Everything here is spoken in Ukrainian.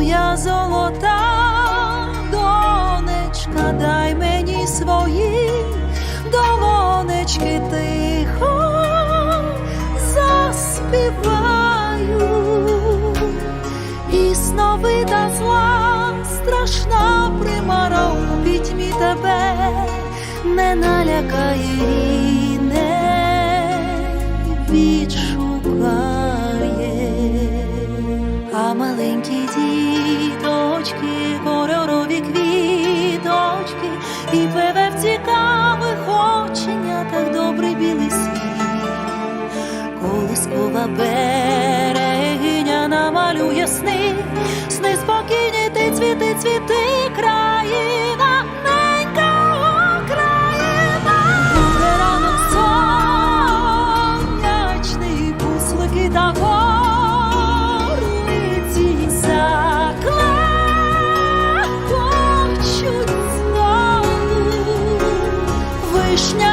моя золота донечка, дай мені свої долонечки тихо заспіваю. І сновита зла, страшна примара у пітьмі тебе не налякає не відшукає. А маленькі і певе в цікавих оченятах добрий білий світ. Колискова берегиня намалює сни, сни спокійні, ти цвіти, цвіти, країна, та wiśnia